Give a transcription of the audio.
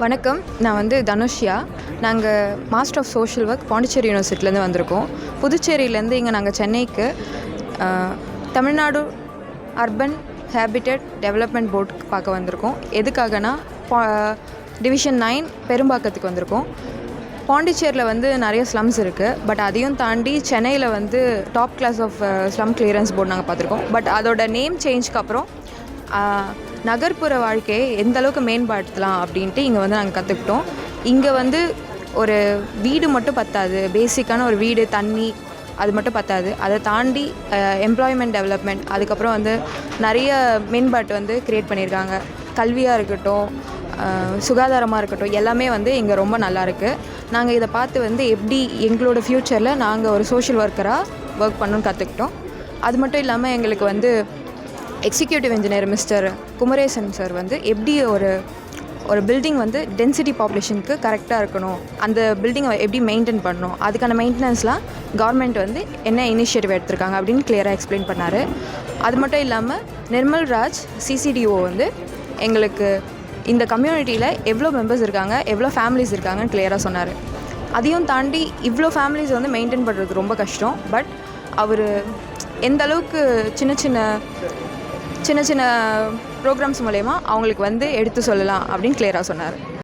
வணக்கம். நான் வந்து தனுஷ்யா. நாங்கள் master of social work Pondicherry யூனிவர்சிட்டிலேருந்து வந்திருக்கோம். புதுச்சேரியிலேருந்து இங்கே நாங்கள் சென்னைக்கு தமிழ்நாடு அர்பன் ஹேபிட்டட் டெவலப்மெண்ட் போர்டுக்கு பார்க்க வந்திருக்கோம். எதுக்காகனா டிவிஷன் நைன் பெரும்பாக்கத்துக்கு வந்திருக்கோம். பாண்டிச்சேரியில் வந்து நிறைய ஸ்லம்ஸ் இருக்குது பட் அதையும் தாண்டி சென்னையில் வந்து top class of slum clearance board நாங்கள் பார்த்துருக்கோம். பட் அதோட நேம் சேஞ்ச்க்கு அப்புறம் நகர்ப்புற வாழ்க்கையை எந்த அளவுக்கு மேம்படுத்தலாம் அப்படின்ட்டு இங்கே வந்து நாங்கள் கற்றுக்கிட்டோம் இங்கே வந்து ஒரு வீடு மட்டும் பத்தாது. பேசிக்கான ஒரு வீடு தண்ணி அது மட்டும் பத்தாது. அதை தாண்டி எம்ப்ளாய்மெண்ட் டெவலப்மெண்ட் அதுக்கப்புறம் வந்து நிறைய மேம்பாட்டு வந்து க்ரியேட் பண்ணியிருக்காங்க. கல்வியாக இருக்கட்டும் சுகாதாரமாக இருக்கட்டும் எல்லாமே வந்து இங்கே ரொம்ப நல்லா இருக்குது நாங்கள் இதை பார்த்து வந்து எப்படி எங்களோட ஃப்யூச்சரில் நாங்கள் ஒரு சோஷியல் ஒர்க்கராக ஒர்க் பண்ணணும்னு கற்றுக்கிட்டோம் அது மட்டும் இல்லாமல் எங்களுக்கு வந்து executive engineer mister Kumaresan sir வந்து எப்படி ஒரு ஒரு பில்டிங் வந்து டென்சிட்டி பாப்புலேஷனுக்கு கரெக்டாக இருக்கணும்? அந்த பில்டிங்கை எப்படி மெயின்டைன் பண்ணணும்? அதுக்கான மெயின்டெனன்ஸ்லாம் கவர்மெண்ட் வந்து என்ன இனிஷியேட்டிவ் எடுத்திருக்காங்க அப்படின்னு கிளியராக எக்ஸ்பிளைன் பண்ணார். அது மட்டும் இல்லாமல் நிர்மல் ராஜ் சிசிடிஓ வந்து எங்களுக்கு இந்த கம்யூனிட்டியில் எவ்வளோ மெம்பர்ஸ் இருக்காங்க எவ்வளோ ஃபேமிலிஸ் இருக்காங்கன்னு கிளியராக சொன்னார். அதையும் தாண்டி இவ்வளோ ஃபேமிலிஸ் வந்து மெயின்டைன் பண்ணுறது ரொம்ப கஷ்டம். பட் அவர் எந்த அளவுக்கு சின்ன சின்ன சின்ன சின்ன ப்ரோக்ராம்ஸ் மூலயமா அவங்களுக்கு வந்து எடுத்து சொல்லலாம் அப்படின்னு கிளியராக சொன்னார்.